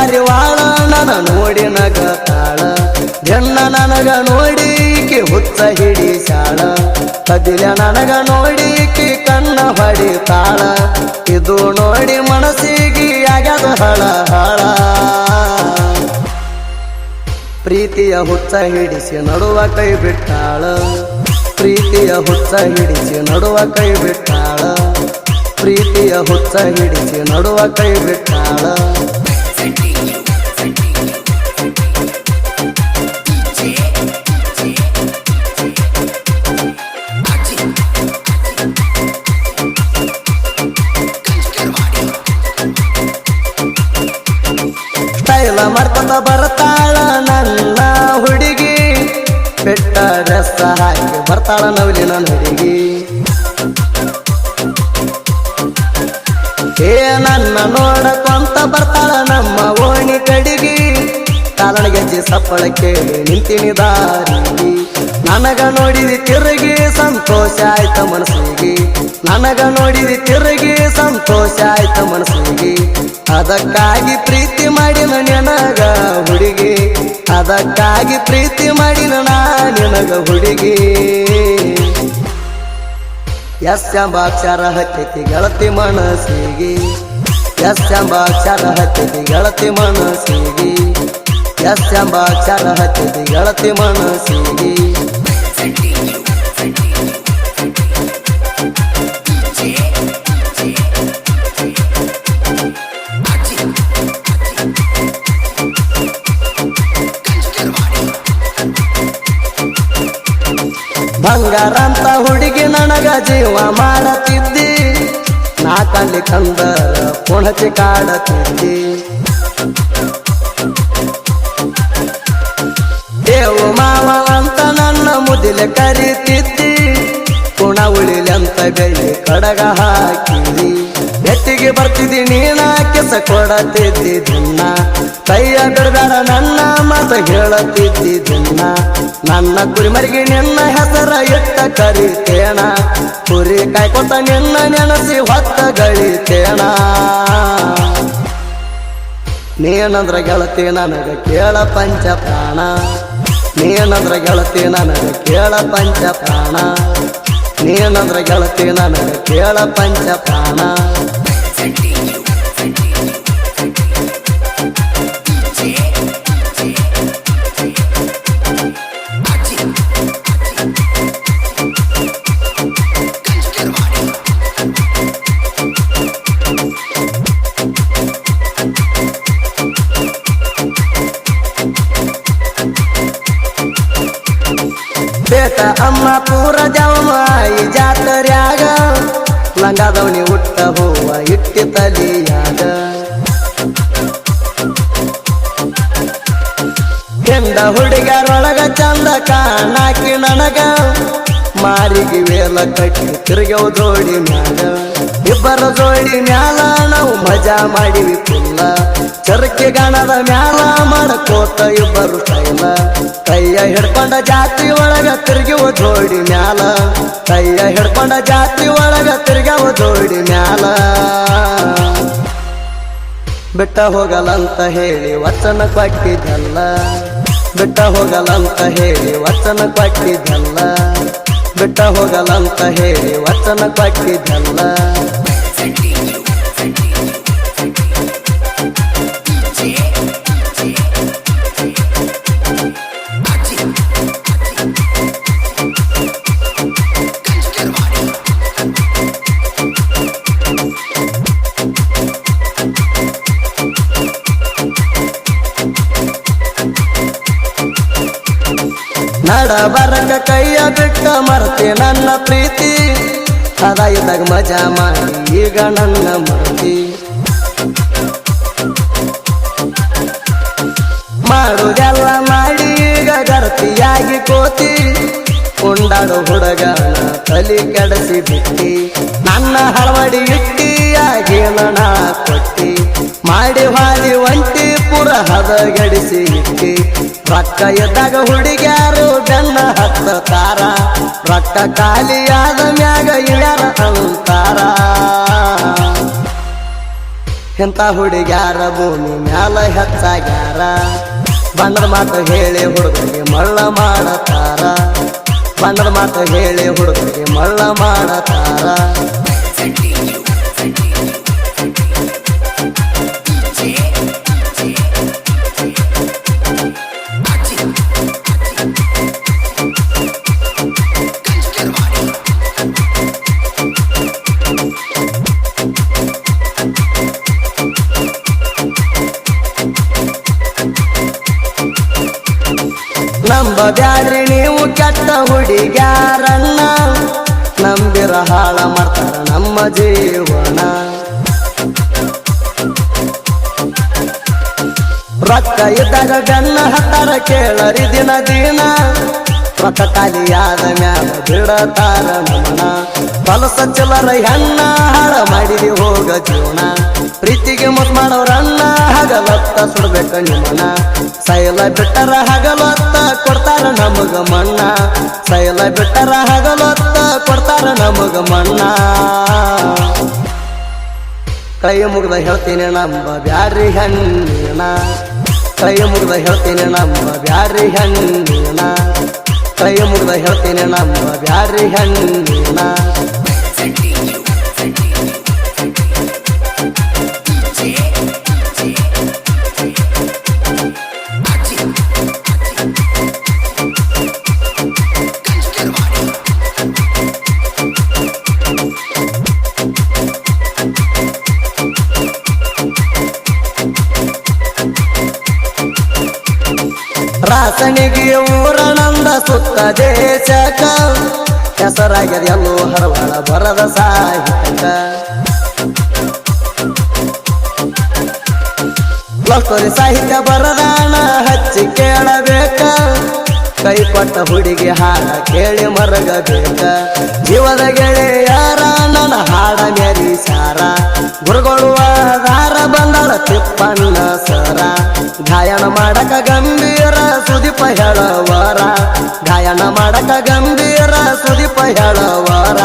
ಪಾರಿವಾಳ ನನ ನೋಡಿ ನಗತಾಳ ಜನ್ನ ನನಗ ನೋಡಿ ಹುತ್ತ ಹಿಡಿಸಾಳ ಕದಿಲ ನನಗ ನೋಡಿ ಕಣ್ಣ ಹೊಡಿತಾಳ ಇದು ನೋಡಿ ಮನಸ್ಸಿಗೆ ಆಗ್ಯದ ಹಳ ಹಳ ಪ್ರೀತಿಯ ಹುಚ್ಚ ಹಿಡಿಸಿ ನಡುವ ಕೈ ಬಿಟ್ಟಾಳ. ಪ್ರೀತಿಯ ಹುಚ್ಚ ಹಿಡಿಸಿ ನಡುವ ಕೈ ಬಿಟ್ಟಾಳ. ಪ್ರೀತಿಯ ಹುಚ್ಚ ಹಿಡಿಸಿ ನಡುವ ಕೈ ಬಿಟ್ಟಾಳ. ಮಾಡ್ಕೊತ ಬರ್ತಾಳ ನನ್ನ ಹುಡುಗಿ. ಬೆಟ್ಟ ರಸ್ತ ಹಾಕಿ ಬರ್ತಾಳ ನವಲಿ ನನ್ನ ಹುಡುಗಿ. ಏ ನನ್ನ ನೋಡಕೊಂತ ಬರ್ತಾಳ ನಮ್ಮ ಓಣಿ ಕಡಿಗಿ. ಕಾಲನ ಗೆಜ್ಜೆ ಸಪ್ಪಳ ಕೇಳಿ ನಿಂತಿನಿ ದಾರಿ ನನಗ ನೋಡಿದಿ ತಿರುಗಿ ಸಂತೋಷ ಆಯ್ತ ಮನಸ್ಸಿಗೆ. ನನಗ ನೋಡಿದಿ ತಿರುಗಿ ಸಂತೋಷ ಆಯ್ತ ಮನಸ್ಸಿಗೆ. ಅದಕ್ಕಾಗಿ ಪ್ರೀತಿ ಮಾಡಿನ ನನಗ ಹುಡುಗಿ. ಅದಕ್ಕಾಗಿ ಪ್ರೀತಿ ಮಾಡಿ ನನಗ ಹುಡುಗಿ. ಎಸ್ ಎಂಬ ಅಕ್ಷರ ಹತ್ತೈತಿ ಗೆಳತಿ ಮನಸ್ಸಿಗೆ. ಎಸ್ ಎಂಬ ಅಕ್ಷರ ಹತ್ತೈತಿ ಗೆಳತಿ ಮನಸ್ಸಿಗೆ. ಎಸ್ ಎಂಬ ಅಕ್ಷರ ಹತ್ತೈತಿ ಗೆಳತಿ ಮನಸ್ಸಿಗೆ. ಬಂಗಾರ ಅಂತ ಹುಡುಗಿ ನನಗ ಜೀವ ಮಾಡತಿದ್ದಿ ನಾ ಕಂದ ಪುಣಚಿ ಕಾಡತಿದ್ದಿ. ದೇವು ಮಾವ ಅಂತ ನನ್ನ ಮುದಿಲೆ ಕರೀತಿದ್ದಿ. ಗುಣ ಉಳಿಲಂತ ಬೆಳ್ಳಿ ಕಡಗ ಹಾಕಿದಿ ಬೆಟ್ಟಿಗೆ ಬರ್ತಿದ್ದಿ ನೀನ ಕೆಸ ಕೊಡತಿದ್ದಿ ದಿನ. ಕೈಯ ಬಿಡದಾರ ನನ್ನ ಮಾತ ಹೇಳತಿದ್ದಿ ದಿನ. ನನ್ನ ಕುರಿಮರಿಗೆ ನಿನ್ನ ಹೆಸರ ಇಟ್ಟ ಕರಿತೇಣ ಕುರಿ ಕಾಯ್ಕೊತ ನಿನ್ನ ನೆನಸಿ ಹೊತ್ತ ಗಳಿತೇಣ ನೀನಂದ್ರ ಗೆಳತಿ ನನಗ ಕೇಳ ಪಂಚ ಪ್ರಾಣ. ನೀನಂದ್ರ ಗೆಳತಿ ನನಗ ಕೇಳ ಪಂಚ ಪ್ರಾಣ. ನೀನಂದ್ರ ಗೆಳತಿ ನನಗೆ ಕೇಳ ಪಂಚ ಪ್ರಾಣ ಅಮ್ಮ ಪೂರ ಜವಮಾಯಿ ಜಾತರ್ಯಾಗ ಲಂಗಾದವನಿ ಹುಟ್ಟ ಹೂವ ಇಟ್ಟಿ ತಲಿಯಾಗ. ಕೆಂಡ ಹುಡುಗರೊಳಗ ಚಂದ ಕಾಣಾಕಿ ನನಗ ಮಾರಿಗೆ ವೇಲ ಕಟ್ಟಿ ತಿರುಗವು ಜೋಡಿ ಮ್ಯಾಲ. ಇಬ್ಬರ ಜೋಡಿ ಮ್ಯಾಲ ನಾವು ಮಜಾ ಮಾಡಿವಿ ಪುಲ್ಲ. ಚರಕೆ ಗಣದ ಮ್ಯಾಲ ಮಾಡಕೋತ ಇಬ್ಬರು ತೈಲ. ಕೈಯ ಹಿಡ್ಕೊಂಡ ಜಾತಿ ಒಳಗ ತಿರುಗಿವ ಜೋಡಿ ಮ್ಯಾಲ. ಕೈಯ ಹಿಡ್ಕೊಂಡ ಜಾತಿ ಒಳಗ ತಿರುಗವ ಜೋಡಿ ಮ್ಯಾಲ. ಬಿಟ್ಟ ಹೋಗಲಂತ ಹೇಳಿ ವಚನ ಕೊಟ್ಟಿದ್ದಲ್ಲ. ಬಿಟ್ಟ ಹೋಗಲಂತ ಹೇಳಿ ವಚನ ಕೊಟ್ಟಿದ್ದಲ್ಲ. ಬಿಟ್ಟ ಅಂತ ಹೇಳಿ ವಚನ ಕೊಟ್ಟಿದ್ದಲ್ಲ. ನಡ ಬರಂಗ ಕೈಯ ಬಿಟ್ಟ ಮರ್ತಿ ನನ್ನ ಪ್ರೀತಿ. ಅದ ಇದ್ದಾಗ ಮಜಾ ಮಾಡಿ, ಈಗ ನನ್ನ ಮರ್ತಿ. ಮಾಡುದೆಲ್ಲ ಮಾಡಿ, ಈಗ ಗರ್ತಿಯಾಗಿ ಕೋತಿ. ಕೊಂಡಾಡು ಹುಡುಗನ ತಲಿ ಕೆಡಸಿ ಬಿಟ್ಟಿ, ನನ್ನ ಹಳವಡಿ ಇಟ್ಟಿ ಆಗಿ ನಣ ಕೊಟ್ಟಿ, ಮಾಡಿ ಹಾದಿ ಒಂಟಿ ಪುರ ಹದಗಡಿಸಿ ಇಟ್ಟಿ. ರೊಕ್ಕ ಎದ್ದಾಗ ಹುಡುಗ್ಯಾರು ಬೆನ್ನ ಹತ್ತ ತಾರ ರೊಕ್ಕ ಖಾಲಿಯಾದ ಮ್ಯಾಗ ಇಳ್ಯಾರ ಅಂತಾರ. ಇಂಥ ಹುಡುಗ್ಯಾರ, ಭೂಮಿ ಮ್ಯಾಲ ಹೆಚ್ಚಾಗ್ಯಾರ. ಬಂದ್ರ ಮಾತು ಹೇಳಿ ಹುಡುಗರಿಗೆ ಮಳ್ಳ ಮಾಡತಾರ. ಬಣ್ಣದ ಮಾತು ಹೇಳಿ ಹುಡುಗರಿಗೆ ಮಳ್ಳ ಮಾಡತಾರ ನಂಬ ಬ್ಯಾಡ್ರಿ ನೀವು ಕೆಟ್ಟ ಹುಡುಗ್ಯಾರನ್ನ ನಂಬಿರ ಹಾಳ ಮಾಡ್ತಾರ ನಮ್ಮ ಜೀವನ. ರೊಕ್ಕ ಇದ್ದಾಗ ಬೆನ್ನ ಹತ್ತಾರ ಕೇಳರಿ ದಿನ ದಿನ. ರೊಕ್ಕ ಖಾಲಿಯಾದ ಮ್ಯಾಲ ಬಿಡತಾರ ನಮನ ಬಲ ಚಿಲ್ಲರ ಹೆಣ್ಣ ಹಾಳ ಮಾಡಿದಿ ಹೋಗ ಜೀವನ. ಪ್ರೀತಿಗೆ ಮುಸ್ ಮಾಡೋರನ್ನ ಹಗಲತ್ತ ಸುಡ್ಬೇಕ ನಿಮ್ಮನ ಸೈಲ ಬಿಟ್ಟರ ಹಗಲತ್ತ ಕೊಡ್ತಾರ ನಮಗ ಮಣ್ಣ ಸೈಲ ಬಿಟ್ಟರ ಹಗಲತ್ತ ಕೊಡ್ತಾರ ನಮಗ ಮಣ್ಣ ಕೈ ಮುಗ್ದ ಹೇಳ್ತೀನಿ ನಮ್ಮ ಬ್ಯಾರಿ ಹಣ್ಣಿನ. ಕೈ ಮುಗ್ದ ಹೇಳ್ತೀನಿ ನಮ್ಮ ಬ್ಯಾರಿ ಹಣ್ಣಿನ. ಕೈ ಮುಗ್ದ ಹೇಳ್ತೀನಿ ನಮ್ಮ ಬ್ಯಾರಿ ಹೆಣ್ಣಿನ. ರಾಸನಿಗೆ ಊರನಂದ ಸುತ್ತ ದೇಶಕ. ಹೆಸರಾಗ್ಯದೆಲ್ಲೋ ಹರವಾಳ ಬರದ ಸಾಹಿತ್ಯಕ. ಲಸ್ತೋರಿ ಸಾಹಿತ್ಯ ಬರದಾಣ ಹಚ್ಚಿ ಕೇಳಬೇಕ. ಕೈ ಪಟ್ಟ ಹುಡುಗಿ ಹಾಡ ಕೇಳಿ ಮರಗಬೇಕ. ಜೀವದ ಗೆಳೆಯಾರ ನನ್ನ ಹಾಡ ಮೆರಿಸಾರ ಗುರುಗಳು ದಾರ ಬಂದಳ ತಿಪ್ಪಣ್ಣ ಸರ. ಗಾಯನ ಮಾಡಕ ಗಂಭೀರ ಹೇಳವರ ಗಾಯನ ಮಾಡಕ ಗಂಭೀರ ಸುದೀಪ ಹೇಳವರ.